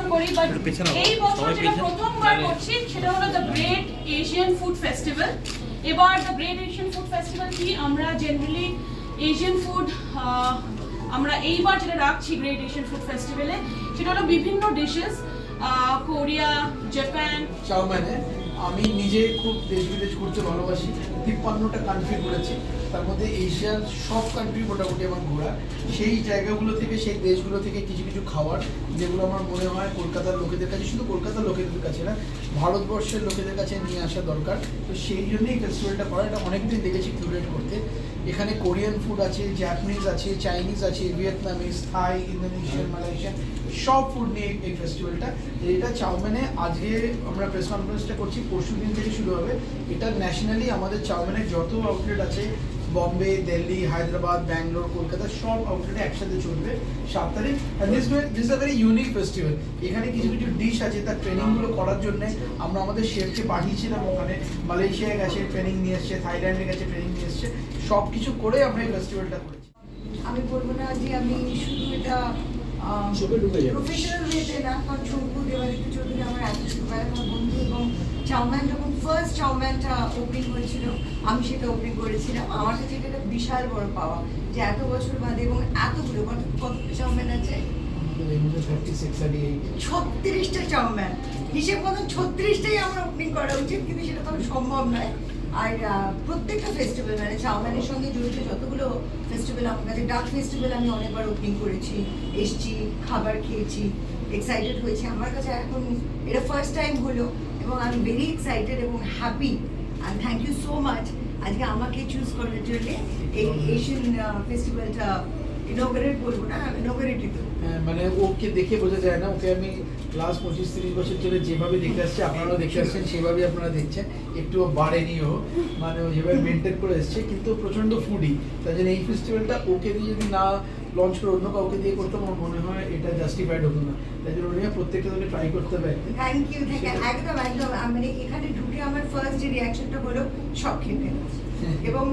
বছর করি বাট এই বছর যেটা প্রথমবার করছি সেটা হলো the great Asian food festival এবার the great Asian food festival কি? আমরা জেনারেলি এশিয়ান ফুড আমরা এইবার যেটা রাখছি গ্রেট এশিয়ান ফুড ফেস্টিভ্যালে সেটা হলো বিভিন্ন ডিশেস কোরিয়া জাপান চাউম্যানে আমি নিজে খুব দেশ বিদেশ ঘুরতে ভালোবাসি। তিপ্পান্নটা কান্ট্রি ঘুরেছি। তার মধ্যে এশিয়ার সব কান্ট্রি মোটামুটি আমার ঘোরা। সেই জায়গাগুলো থেকে, সেই দেশগুলো থেকে কিছু কিছু খাবার, যেগুলো আমার মনে হয় কলকাতার লোকেদের কাছে, শুধু কলকাতার লোকেদের কাছে না, ভারতবর্ষের লোকেদের কাছে নিয়ে আসা দরকার। তো সেই জন্যই ফেস্টিভ্যালটা করা, এটা অনেকদিন দেখেছি কিউরেট করতে। এখানে কোরিয়ান ফুড আছে জাপানিজ আছে চাইনিজ আছে ভিয়েতনামিজ থাই ইন্দোনেশিয়ান মালয়েশিয়ান সব ফুড নিয়ে এই ফেস্টিভ্যালটা এটা চাউম্যানে আজকে আমরা প্রেস কনফারেন্সটা করছি পরশু দিন থেকে শুরু হবে। এটা ন্যাশনালি আমাদের চাউম্যানের যত আউটলেট আছে বম্বে দিল্লি হায়দ্রাবাদ ব্যাঙ্গালোর কলকাতা সব আউটলেটে একসাথে চলবে সাত তারিখ this this a very unique festival এখানে কিছু কিছু ডিশ আছে, তার ট্রেনিংগুলো করার জন্য আমরা আমাদের শেফকে পাঠিয়েছিলাম ওখানে। মালয়েশিয়ায় গেছে ট্রেনিং নিয়ে এসছে, থাইল্যান্ডে গেছে ট্রেনিং নিয়ে এসছে। সব কিছু করে আমরা এই ফেস্টিভ্যালটা করেছি। আমি বলব না যে আমি শুধু এটা। প্রফেশনাল ওয়েতে না কারণ দেবাদিত্য চৌধুরী আমার এত ছোটবেলার আমার বন্ধু এবং চাউম্যান যখন ফার্স্ট চাউম্যানটা ওপেনিং হয়েছিল, আমি সেটা ওপেনিং করেছিলাম। আমার কাছে এটা একটা বিশাল বড় পাওয়া যে এত বছর বাদে এবং এতগুলো, কত কত চাউম্যান আছে? ছত্রিশটা চাউম্যান হিসেব মতন ছত্রিশটাই আমার ওপেনিং করা উচিত, কিন্তু সেটা তো সম্ভব নয়। আর প্রত্যেকটা ফেস্টিভ্যাল মানে চাউম্যানের সঙ্গে জড়িত যতগুলো ফেস্টিভ্যাল আমার কাছে ডাক ফেস্টিভ্যাল আমি অনেকবার ওপেনিং করেছি, এসছি, খাবার খেয়েছি এক্সাইটেড হয়েছি। আমার কাছে এখন এটা ফার্স্ট টাইম হলো এবং আমি ভেরি এক্সাইটেড এবং হ্যাপি আর থ্যাংক ইউ সো মাচ আজকে আমাকে চুজ করার জন্য এই এশিয়ান ফেস্টিভ্যালটা ইনোগ্রেট বলব না ইনোগ্রেটই তো হ্যাঁ, মানে ওকে দেখে বোঝা যায় না ওকে আমি লাস্ট পঁচিশ তিরিশ বছর ধরে যেভাবে দেখে আসছি আপনারাও দেখে আসছেন সেভাবেই আপনারা দেখছেন একটুও বাড়েনিও মানে ও যেভাবে মেনটেন করে এসছে কিন্তু প্রচণ্ড ফুডি তাই জন্য এই ফেস্টিভ্যালটা ওকে দিয়ে যদি না লঞ্চ করে অন্য কাউকে দিয়ে করতাম আমার মনে হয় এটা জাস্টিফাইড হতো না। তাই জন্য ওরা প্রত্যেকটা তোকে ট্রাই করতে হবে থ্যাংক ইউ থ্যাংক একদম একদম। মানে এখানে ঢুকে আমার ফার্স্ট যে রিয়াকশনটা হলো সব খেতে এবং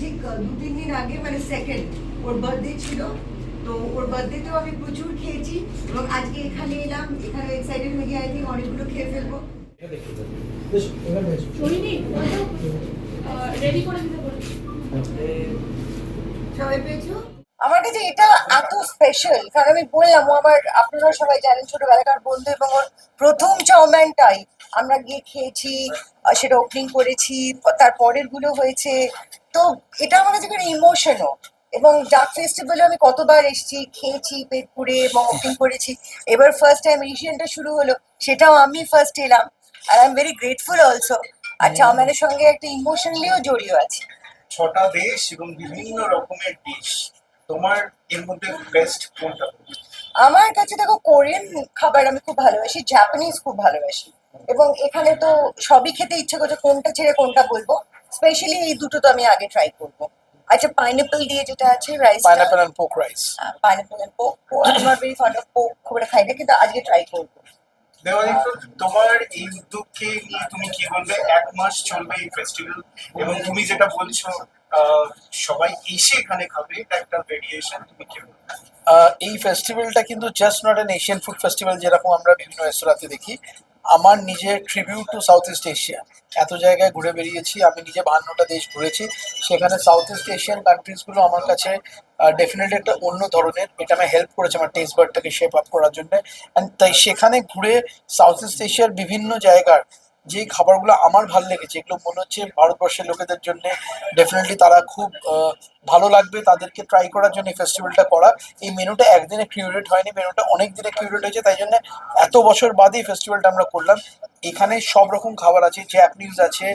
ঠিক দু তিন দিন আগে মানে সেকেন্ড ওর বার্থডে ছিল। তো ওর বার্থডেতেও আমি প্রচুর খেয়েছি এবং আজকে এখানে এলাম এখানে এক্সাইটেড হয়ে গিয়ে আই থিঙ্ক অনেকগুলো খেয়ে ফেলব। রেডি করে দিতে সবাই পেয়েছ? আমার কাছে এটা এত স্পেশাল কারণ আমি বললাম ও আমার আপনারা সবাই জানেন ছোটবেলাকার বন্ধু এবং ওর প্রথম চাউম্যানটাই আমরা গিয়ে খেয়েছি সেটা ওপেনিং করেছি তার পরেরগুলো হয়েছে। তো এটা আমার কাছে একটা ইমোশনও এবং ডাক ফেস্টিভ্যালে আমি কতবার এসেছি খেয়েছি পেট পুড়ে এবং ওপেনিং করেছি। এবার ফার্স্ট টাইম এশিয়ানটা শুরু হলো সেটাও আমি ফার্স্ট এলাম। আর I am very grateful also আর চাউম্যানের সঙ্গে একটা ইমোশনালিও জড়িয়ে আছে। ছটা দেশ এবং বিভিন্ন রকমের ডিশ তোমার এর মধ্যে বেস্ট কোনটা? আমার কাছে দেখো কোরিয়ান খাবার আমি খুব ভালোবাসি জাপানিজ খুব ভালোবাসি। এবং এখানে তো সবই খেতে ইচ্ছে করছে কোনটা ছেড়ে কোনটা বলব। স্পেশালি এই দুটো তো আমি আগে ট্রাই করব। আচ্ছা পাইনাপল দিয়ে যেটা আছে rice pineapple and poke rice pineapple and poke আমি not very fund of poke খুব একটা খাই না কিন্তু আজকে ট্রাই করব। তোমার এই উদ্যোগকে নিয়ে তুমি কি বলবে? এক মাস চলবে এই ফেস্টিভ্যাল এবং তুমি যেটা বলছো সবাই এসে এখানে খাবে, এটা একটা ভেরিয়েশন তুমি কি এই ফেস্টিভ্যালটা কিন্তু just not an Asian food festival যেরকম আমরা বিভিন্ন রেস্তোরাঁতে দেখি। আমার নিজের tribute to South East Asia এত জায়গায় ঘুরে বেরিয়েছি, আমি নিজে বাহান্নটা দেশ ঘুরেছি। সেখানে সাউথ ইস্ট এশিয়ান কান্ট্রিজগুলো আমার কাছে ডেফিনেটলি একটা অন্য ধরনের। এটা আমি হেল্প করেছে আমার টেস্ট বার্ডটাকে শেপ আপ করার জন্য। অ্যান্ড তাই সেখানে ঘুরে সাউথ ইস্ট এশিয়ার বিভিন্ন জায়গার যে খাবারগুলো আমার ভালো লেগেছে এগুলো মনে হচ্ছে ভারতবর্ষের লোকেদের জন্য ডেফিনেটলি তারা খুব ভালো লাগবে, তাদেরকে ট্রাই করার জন্য এই ফেস্টিভ্যালটা করা। এই মেনুটা একদিনে কিউরেট হয়নি, মেনুটা অনেক দিনে কিউরেট হয়েছে, তাই জন্য এত বছর বাদে এই ফেস্টিভ্যালটা আমরা করলাম। এখানে সব রকম খাবার আছে জ্যাপানিজ আছে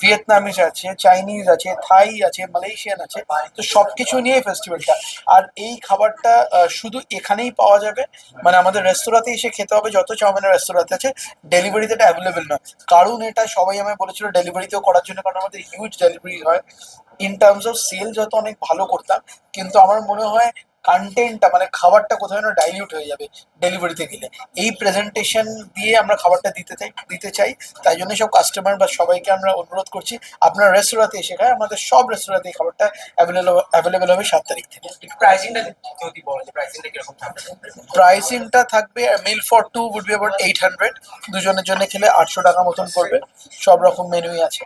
ভিয়েতনামিজ আছে চাইনিজ আছে থাই আছে মালয়েশিয়ান আছে, তো সব কিছু নিয়ে ফেস্টিভ্যালটা আর এই খাবারটা শুধু এখানেই পাওয়া যাবে মানে আমাদের রেস্তোরাঁতে এসে খেতে হবে, যত চাউমিনের রেস্তোরাঁতে আছে ডেলিভারিতে এটা অ্যাভেলেবেল নয়। কারণ এটা সবাই আমায় বলেছিল ডেলিভারিতেও করার জন্য, কারণ আমাদের হিউজ ডেলিভারি হয়। ইন টার্মস অফ সেল যত অনেক ভালো করতাম কিন্তু আমার মনে হয় কন্টেন্টটা মানে খাবারটা কোথাও না ডাইলিউট হয়ে যাবে ডেলিভারিতে গেলে। এই প্রেজেন্টেশন দিয়ে আমরা খাবারটা দিতে চাই দিতে চাই তাই জন্য সব কাস্টমার বা সবাইকে আমরা অনুরোধ করছি আপনার রেস্তোরাঁতে এসে খায় আমাদের সব রেস্তোরাঁতে এই খাবারটা অ্যাভেলেবল অ্যাভেলেবেল হবে সাত তারিখ থেকে। প্রাইসিংটা যদি বলো যে প্রাইসিংটা কীরকম থাকবে? প্রাইসিংটা থাকবে meal for two would be about eight hundred দুজনের জন্য খেলে আটশো টাকা মতন পড়বে সব রকম মেনুই আছে।